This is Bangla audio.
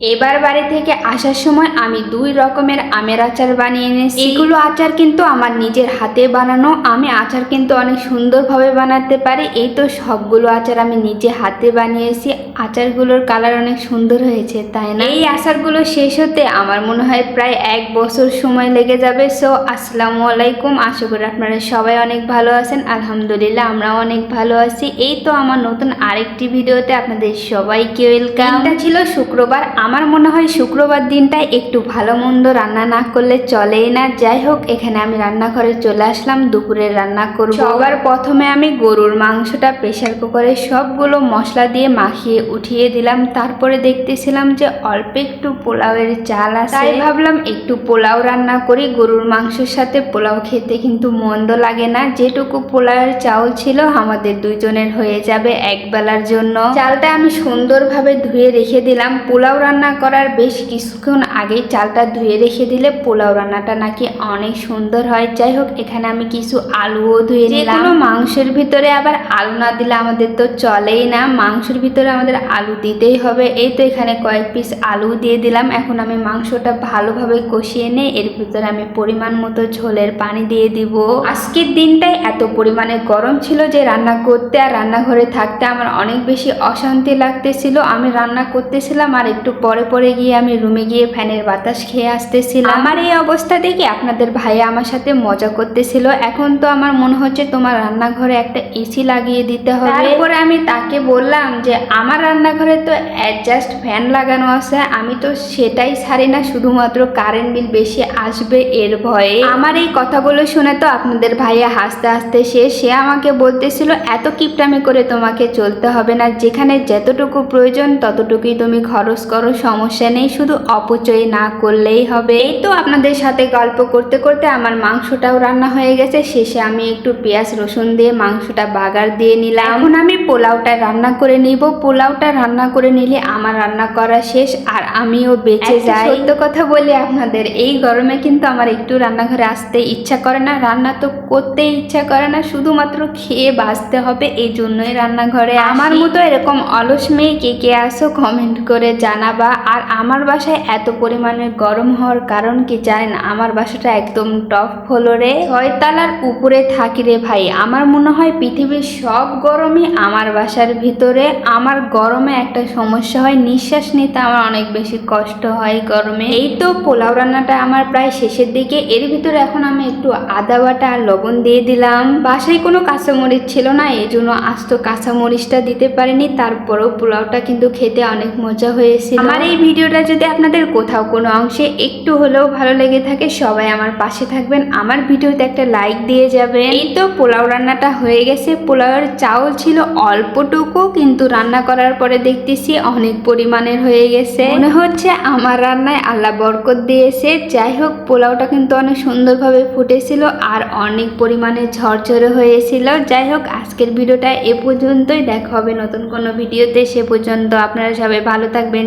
এবার বাড়ি থেকে আসার সময় আমি দুই রকমের আমের আচার বানিয়ে এনেছি। এগুলো আচার কিন্তু আমার নিজের হাতে বানানো আমি আচার কিন্তু অনেক সুন্দরভাবে বানাতে পারি। এই তো সবগুলো আচার আমি নিজে হাতে বানিয়েছি। আচারগুলোর কালার অনেক সুন্দর হয়েছে তাই না? এই আচারগুলো শেষ হতে আমার মনে হয় প্রায় এক বছর সময় লেগে যাবে। সো আসসালামু আলাইকুম। আশা করি আপনারা সবাই অনেক ভালো আছেন। আলহামদুলিল্লাহ আমরাও অনেক ভালো আছি। এই তো আমার নতুন আরেকটি ভিডিওতে আপনাদের সবাইকে ওয়েলকাম। ছিল শুক্রবার। আমার মনে হয় শুক্রবার দিনটায় একটু ভালো মন্দ রান্না না করলে চলেই না। যাই হোক এখানে আমি রান্নাঘরে চলে আসলাম দুপুরের রান্না করব। সবার প্রথমে আমি গরুর মাংসটা প্রেসার কুকারে সবগুলো মশলা দিয়ে মাখিয়ে উঠিয়ে দিলাম। তারপরে দেখতেছিলাম যে অল্প একটু পোলাওয়ের চাল আছে। তাই ভাবলাম একটু পোলাও রান্না করি। গরুর মাংসের সাথে পোলাও খেতে কিন্তু মন্দ লাগে না। যেটুকু পোলাওয়ের চাউল ছিল আমাদের দুইজনের হয়ে যাবে এক বেলার জন্য। চালটা আমি সুন্দরভাবে ধুয়ে রেখে দিলাম। পোলাও রান্না করার বেশ কিছুক্ষণ আগেই চালটা ধুয়ে রেখে দিলে পোলাও রান্নাটা নাকি অনেক সুন্দর হয়। যাই হোক এখানে আমি কিছু আলুও ধুয়ে নিলাম। মাংসের ভিতরে আবার আলু না দিলে আমাদের তো চলেই না। মাংসের ভিতরে আমাদের আলু দিতেই হবে। এই তো এখানে কয়েক পিস আলু দিয়ে দিলাম। এখন আমি মাংসটা ভালোভাবে কষিয়ে নিয়ে এর ভিতরে আমি পরিমাণ মতো ঝোলের পানি দিয়ে দিব। আজকের দিনটাই এত পরিমাণে গরম ছিল যে রান্না করতে আর রান্নাঘরে থাকতে আমার অনেক বেশি অশান্তি লাগতেছিল। আমি রান্না করতেছিলাম আর একটু পরে পরে গিয়ে আমি রুমে গিয়ে ফ্যানের বাতাস খেয়ে আসতেছিলাম। আমার এই অবস্থা দেখে আপনাদের ভাইয়া আমার সাথে মজা করতেছিল। এখন তো আমার মনে হচ্ছে তোমার রান্নাঘরে একটা এসি লাগিয়ে দিতে হবে। তারপরে আমি তাকে বললাম যে আমার রান্নাঘরে তো অ্যাডজাস্ট ফ্যান লাগানো আছে। আমি তো সেটাই ছাড়ি না। শুধুমাত্র কারেন্ট বিল বেশি আসবে এর ভয়ে। আমার এই কথাগুলো শুনে তো আপনাদের ভাইয়া হাসতে হাসতে সে সে আমাকে বলতেছিল এত কিপটামি করে তোমাকে চলতে হবে না। যেখানে যতটুকু প্রয়োজন ততটুকুই তুমি খরচ করো। সমস্যা নেই শুধু অপচয় না করলেই হবে। এই তো আপনাদের সাথে গল্প করতে করতে আমার মাংসটাও রান্না হয়ে গেছে। শেষে আমি একটু পেঁয়াজ রসুন দিয়ে মাংসটা বাগার দিয়ে নিলাম। এখন আমি পোলাওটা রান্না করে নিব। পোলাওটা রান্না করে নিলে আমার রান্না করা শেষ আর আমিও বেঁচে যাই। সত্য কথা বলি আপনাদের এই গরমে কিন্তু আমার একটু রান্নাঘরে আসতে ইচ্ছা করে না। রান্না তো করতে ইচ্ছা করে না শুধুমাত্র খেয়ে বাঁচতে হবে এই জন্যই রান্নাঘরে আমার মতো এরকম অলস মেয়ে কে কে আসো কমেন্ট করে জানাবা আর আমার বাসায় এত পরিমাণে গরম হওয়ার কারণ কি জানেন? আমার বাসাটা একদম টপ ফ্লোরে। ছয়তলার উপরে থাকি রে ভাই। আমার মনে হয় পৃথিবীর সব গরমই আমার বাসার ভিতরে। আমার গরমে একটা সমস্যা হয়, নিঃশ্বাস নিতে আমার অনেক বেশি কষ্ট হয় গরমে। এই তো পোলাও রান্নাটা আমার প্রায় শেষের দিকে। এর ভিতরে এখন আমি একটু আদা বাটা আর লবণ দিয়ে দিলাম। বাসায় কোনো কাঁচামরিচ ছিল না এই জন্য আস্ত কাঁচামরিচটা দিতে পারিনি। তারপরেও পোলাওটা কিন্তু খেতে অনেক মজা হয়েছিল। আমার এই ভিডিওটা যদি আপনাদের কোথাও কোনো অংশে একটু হলেও ভালো লেগে থাকে, সবাই আমার পাশে থাকবেন। আমার ভিডিওতে একটা লাইক দিয়ে যাবেন। এই তো পোলাও রান্নাটা হয়ে গেছে। পোলাওয়ের চাউল ছিল অল্পটুকু, কিন্তু রান্না করার পরে দেখতেছি অনেক পরিমাণের হয়ে গেছে। মনে হচ্ছে আমার রান্নায় আল্লাহ বরকত দিয়েছে। যাই হোক, পোলাওটা কিন্তু অনেক সুন্দরভাবে ফুটেছিল আর অনেক পরিমাণে ঝরঝরে হয়েছিল। যাই হোক, আজকের ভিডিওটা এ পর্যন্তই। দেখা হবে নতুন কোনো ভিডিওতে। সে পর্যন্ত আপনারা সবাই ভালো থাকবেন